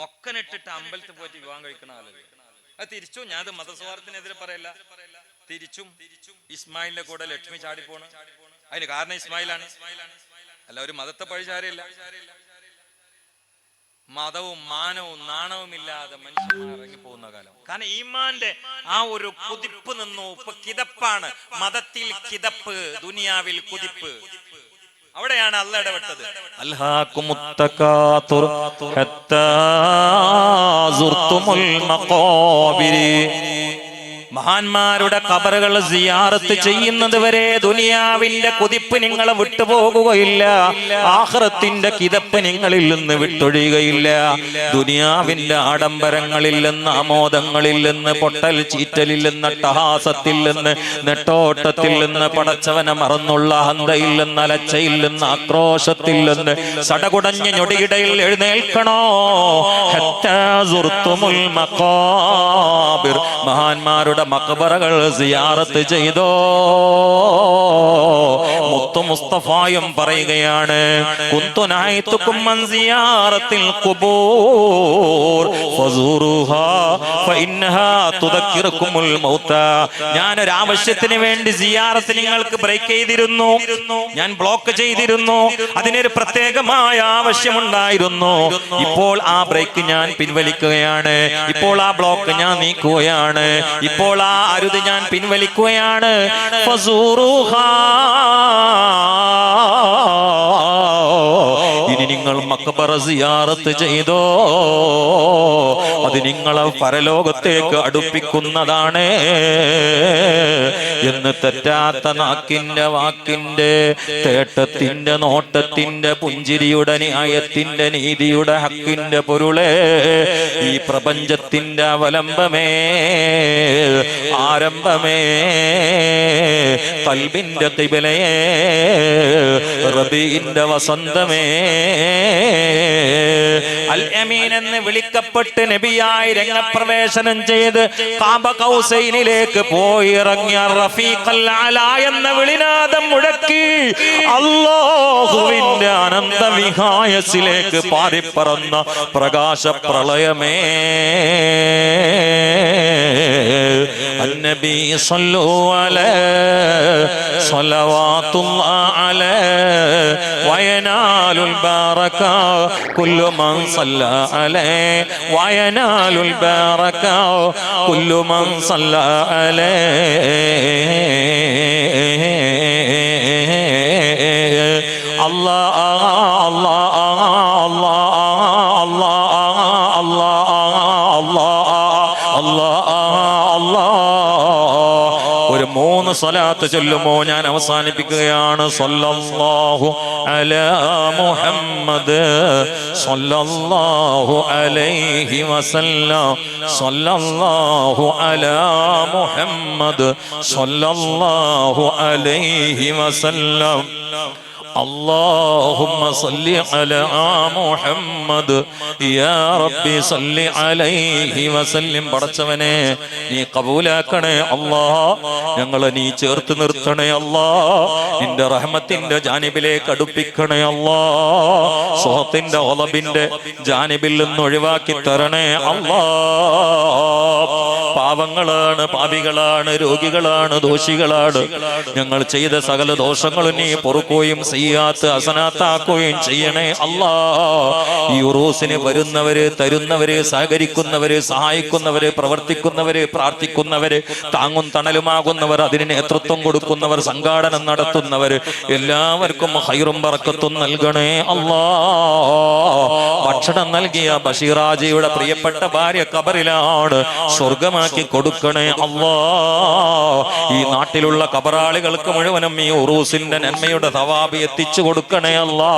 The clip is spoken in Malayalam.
മൊക്കനിട്ടിട്ട് അമ്പലത്തിൽ പോയിട്ട് വിവാഹം കഴിക്കുന്ന ആളല്ലേ? അത് തിരിച്ചു ഞാൻ മതസ്വാർത്ഥത്തിനെതിരെ പറയല്ല. തിരിച്ചും ഇസ്മായിലിന്റെ കൂടെ ലക്ഷ്മി ചാടി ചാടിപ്പോണ്. അതിന് കാരണം ഇസ്മായിലാണ്. അല്ല ഒരു മതത്തെ പഴിചാരില്ല മതവും മാനവും നാണവും ഇല്ലാതെ മനുഷ്യന്മാർ ഇറങ്ങി പോകുന്ന കാലം. കാരണം ഈമാന്റെ ആ ഒരു കുതിപ്പ് നിന്നു. ഇപ്പൊ കിതപ്പാണ്. മതത്തിൽ കിതപ്പ് ദുനിയാവിൽ കുതിപ്പ്. അവിടെയാണ് അല്ല ഇടപെട്ടത്. അൽഹാക്കുമുത്തക്കാതുർ ഹത്താ മഹാന്മാരുടെ കബറുകൾ സിയാറത്ത് ചെയ്യുന്നത് വരെ ദുനിയാവിന്റെ കുതിപ്പ് നിങ്ങളെ വിട്ടുപോകുകയില്ല. ആഹ്റത്തിന്റെ കിതപ്പ് നിങ്ങളിൽ നിന്ന് വിട്ടൊഴിയുകയില്ല. ദുനിയാവിന്റെ ആഡംബരങ്ങളിൽ നിന്ന് ആമോദങ്ങളിൽ നിന്ന് പൊട്ടൽ ചീറ്റലിൽ നിന്ന് അട്ടഹാസത്തിൽ നിന്ന് നെട്ടോട്ടത്തിൽ നിന്ന് പടച്ചവനെ മറന്നുള്ള ഹന്തയിൽ നിന്ന് അലച്ചയിൽ നിന്ന് ആക്രോശത്തിൽ നിന്ന് സടകുടഞ്ഞ ഞൊടിയിടയിൽ എഴുന്നേൽക്കണോ? മഹാന്മാരുടെ മക്ബറകൾ സിയാറത്ത് ചെയ്തോ? മുത്തു മുസ്തഫായും പറയുകയാണ് ഞാൻ ഒരു ആവശ്യത്തിന് വേണ്ടി സിയാറത്ത് നിങ്ങൾക്ക് ബ്രേക്ക് ചെയ്തിരുന്നു ഞാൻ ബ്ലോക്ക് ചെയ്തിരുന്നു അതിനൊരു പ്രത്യേകമായ ആവശ്യമുണ്ടായിരുന്നു ഇപ്പോൾ ആ ബ്രേക്ക് ഞാൻ പിൻവലിക്കുകയാണ് ഇപ്പോൾ ആ ബ്ലോക്ക് ഞാൻ നീക്കുകയാണ് ഇപ്പോൾ ആ അരുത് ഞാൻ പിൻവലിക്കുകയാണ് ഫസൂറുഹാ. മക്കബറ സിയാറത്ത് ചെയ്തോ? അത് നിങ്ങളെ പരലോകത്തേക്ക് അടുപ്പിക്കുന്നതാണ്. എന്ന് തെറ്റാത്ത നാക്കിന്റെ വാക്കിന്റെ തേട്ടത്തിന്റെ നോട്ടത്തിന്റെ പുഞ്ചിരിയുടെ ന്യായത്തിന്റെ നീതിയുടെ ഹക്കിന്റെ പൊരുളെ ഈ പ്രപഞ്ചത്തിന്റെ അവലംബമേ ആരംഭമേ. കൽബിന്റെ കിബിലയെ റബീന്റെ വസന്തമേ. അൽ എന്ന് വിളിക്കപ്പെട്ട് നബിയായി രംഗപ്രവേശനം ചെയ്ത് കാബ കൗസൈനിലേക്ക് പോയി ഇറങ്ങിയ റഫീഖ് അല എന്ന വിളിനാദം മുഴക്കി അല്ലാഹുവിന്റെ അനന്ത വിഹായസിലേക്ക് പാറിപ്പറന്ന പ്രകാശ പ്രളയമേ النبي صلوا عليه صلوات الله عليه وينال البركة كل من صلى عليه وينال البركة كل من صلى عليه الله الله الله الله الله الله മൂന്ന് സ്വലാത്ത് ചൊല്ലുമോ ഞാൻ അവസാനിപ്പിക്കുകയാണ്. സല്ലല്ലാഹു അലാ മുഹമ്മദ് സല്ലല്ലാഹു അലൈഹി വസല്ലം. സല്ലല്ലാഹു അലാ മുഹമ്മദ് സല്ലല്ലാഹു അലൈഹി വസല്ലം. اللهم صل على محمد يا ربي صل عليه وسلم പടച്ചവനെ നീ കബൂലാക്കണേ അല്ലാ ഞങ്ങളെ നീ ചേർത്ത് നിർത്തണേ അല്ലാ നിന്റെ റഹ്മത്തിന്റെ ജാനിബിലേക്ക് അടുപ്പിക്കണേ അല്ലാ സുഹത്തിന്റെ ഒലബിന്റെ ജാനിബിൽ നിന്ന് ഒഴിവാക്കി തരണേ അല്ലാ പാവങ്ങളാണ് പാപികളാണ് രോഗികളാണ് ദോഷികളാണ്. ഞങ്ങൾ ചെയ്ത സകല ദോഷങ്ങളും നീ പൊറുക്കുകയും ചെയ്യാത്ത അസനാത്താക്കുകയും ചെയ്യണേ അല്ലാ. ഈ ഉറൂസിന് വരുന്നവര് തരുന്നവര് സഹകരിക്കുന്നവര് സഹായിക്കുന്നവര് പ്രവർത്തിക്കുന്നവര് പ്രാർത്ഥിക്കുന്നവര് താങ്ങും തണലുമാകുന്നവർ അതിന് നേതൃത്വം കൊടുക്കുന്നവർ സംഘാടനം നടത്തുന്നവർ എല്ലാവർക്കും ഹൈറും പറക്കത്തും നൽകണേ അല്ലാ. ഭക്ഷണം നൽകിയ ബഷീറാജിയുടെ പ്രിയപ്പെട്ട ഭാര്യ കബറിലാണ് സ്വർഗമാക്കി കൊടുക്കണേ അള്ളാ. ഈ നാട്ടിലുള്ള കബറാളികൾക്ക് മുഴുവനും ഈ ഉറൂസിന്റെ നന്മയുടെ തവാബി എത്തിച്ചു കൊടുക്കണേ അല്ലാ